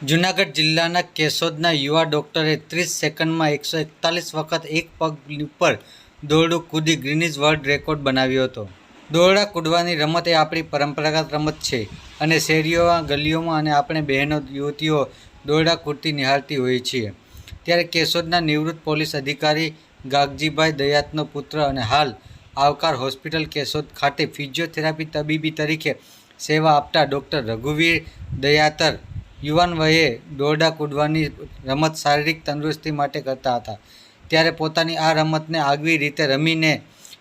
જૂનાગઢ જિલ્લાના કેશોદના યુવા ડોક્ટરે ત્રીસ સેકન્ડમાં એકસો એકતાલીસ વખત એક પગ ઉપર દોરડું કૂદી ગ્રીનિઝ વર્લ્ડ રેકોર્ડ બનાવ્યો હતો. દોરડા કૂદવાની રમત એ આપણી પરંપરાગત રમત છે અને શેરીઓમાં, ગલીઓમાં અને આપણે બહેનો, યુવતીઓ દોરડા કૂદતી નિહાળતી હોઈએ છીએ ત્યારે કેશોદના નિવૃત્ત પોલીસ અધિકારી ગાગજીભાઈ દયાતનો પુત્ર અને હાલ આવકાર હોસ્પિટલ કેશોદ ખાતે ફિઝિયોથેરાપી તબીબી તરીકે સેવા આપતા ડૉક્ટર રઘુવીર દયાતર યુવાન વયે દોરડા કૂદવાની રમત શારીરિક તંદુરસ્તી માટે કરતા હતા. ત્યારે પોતાની આ રમતને આગવી રીતે રમીને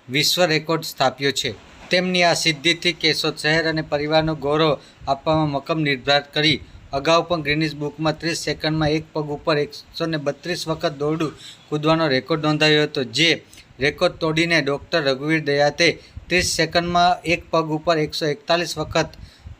વિશ્વ રેકોર્ડ સ્થાપ્યો છે. તેમની આ સિદ્ધિથી કેશોદ શહેર અને પરિવારનો ગૌરવ આપવામાં મક્કમ નિર્ધાર કરી અગાઉ પણ ગ્રીનિઝ બુકમાં ત્રીસ સેકન્ડમાં એક પગ ઉપર એકસો ને બત્રીસ વખત દોરડું કૂદવાનો રેકોર્ડ નોંધાયો હતો, જે રેકોર્ડ તોડીને ડૉક્ટર રઘુવીર દયાતે ત્રીસ સેકન્ડમાં એક પગ ઉપર એકસો એકતાલીસ વખત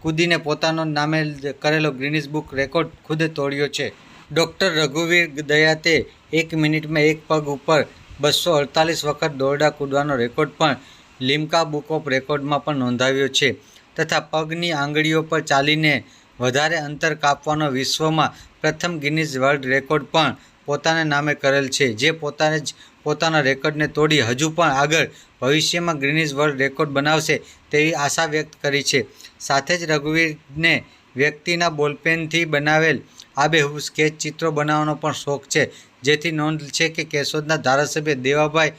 કૂદીને પોતાનો નામે કરેલો ગ્રીનિઝ બુક રેકોર્ડ ખુદ તોડ્યો છે. ડૉક્ટર રઘુવીર દયાતે એક મિનિટમાં એક પગ ઉપર બસો અડતાલીસ વખત દોરડા કૂદવાનો રેકોર્ડ પણ લિમ્કા બુક ઓફ રેકોર્ડમાં પણ નોંધાવ્યો છે તથા પગની આંગળીઓ પર ચાલીને વધારે અંતર કાપવાનો વિશ્વમાં પ્રથમ ગિનિઝ વર્લ્ડ રેકોર્ડ પણ પોતાના નામે કરેલ છે. જે પોતાને જ, પોતાના રેકોર્ડને તોડી હજુ પણ આગળ ભવિષ્યમાં ગ્રીનિઝ વર્લ્ડ રેકોર્ડ બનાવશે તેવી આશા વ્યક્ત કરી છે. સાથે જ રઘુવીરને વ્યક્તિના બોલપેનથી બનાવેલ આબેહૂબ સ્કેચ ચિત્રો બનાવવાનો પણ શોખ છે. જેથી નોંધ છે કે કેશોદના ધારાસભ્ય દેવાભાઈ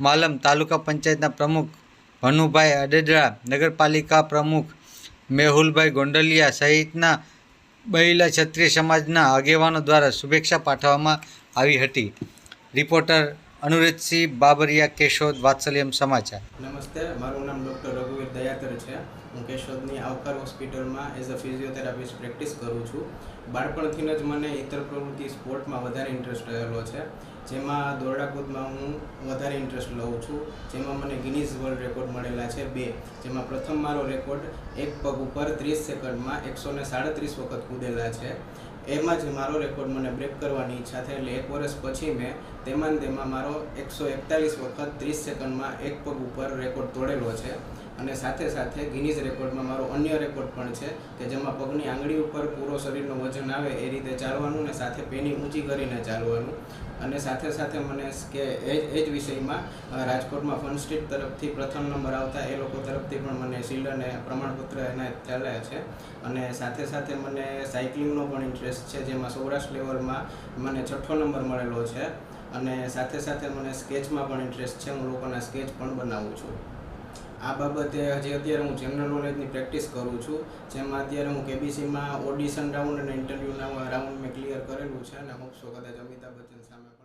માલમ, તાલુકા પંચાયતના પ્રમુખ ભનુભાઈ અડેદરા, નગરપાલિકા પ્રમુખ મેહુલભાઈ ગોંડલિયા સહિતના બહિલા ક્ષત્રિય સમાજના આગેવાનો દ્વારા શુભેચ્છા પાઠવવામાં આવી હતી. રિપોર્ટર અનુરજસિંહ બાબરિયા કેશોદ, વાત્સલ્યમ સમાચાર. નમસ્તે, મારું નામ ડૉક્ટર રઘુવીર છે. હું કેશોદની આવકાર હોસ્પિટલમાં એઝ અ ફિઝિયોથેરાપિસ્ટ પ્રેક્ટિસ કરું છું. બાળપણથી જ મને ઇતર પ્રવૃત્તિ સ્પોર્ટમાં વધારે ઇન્ટરેસ્ટ રહેલો છે. જેમાં દોરડાકૂદમાં હું વધારે ઇન્ટરેસ્ટ લઉં છું. જેમાં મને ગિનીઝ વર્લ્ડ રેકોર્ડ મળેલા છે બે. જેમાં પ્રથમ મારો રેકોર્ડ એક પગ ઉપર ત્રીસ સેકન્ડમાં એકસો ને સાડત્રીસ વખત કૂદેલા છે. એમાં જ મારો રેકોર્ડ મને બ્રેક કરવાની ઈચ્છા થઈ એટલે એક વર્ષ પછી મેં તેમાં તેમાં મારો એકસો એકતાલીસ વખત ત્રીસ સેકન્ડમાં એક પગ ઉપર રેકોર્ડ તોડેલો છે. અને સાથે સાથે ગિનીઝ રેકોર્ડમાં મારો અન્ય રેકોર્ડ પણ છે કે જેમાં પગની આંગળી ઉપર પૂરો શરીરનું વજન આવે એ રીતે ચાલવાનું ને સાથે પેની ઊંચી કરીને ચાલવાનું. અને સાથે સાથે મને કે એ એ જ વિષયમાં રાજકોટમાં ફન સ્ટ્રીટ તરફથી પ્રથમ નંબર આવતા એ લોકો તરફથી પણ મને શિલ્ડ અને પ્રમાણપત્ર એના ચાલ્યા છે. અને સાથે સાથે મને સાયકલિંગનો પણ ઇન્ટરેસ્ટ છે, જેમાં સૌરાષ્ટ્ર લેવલમાં મને છઠ્ઠો નંબર મળેલો છે અને સાથે સાથે મને સ્કેચમાં પણ ઇન્ટરેસ્ટ છે, હું લોકોના સ્કેચ પણ બનાવું છું. આ બાબતે હજી અત્યારે હું જનરલ નોલેજની પ્રેક્ટિસ કરું છું, જેમાં અત્યારે હું કેબીસીમાં ઓડિશન રાઉન્ડ અને ઇન્ટરવ્યૂના રાઉન્ડ મેં ક્લિયર કરેલું છે અને હોપસો કદાચ અમિતાભ બચ્ચન સામે પણ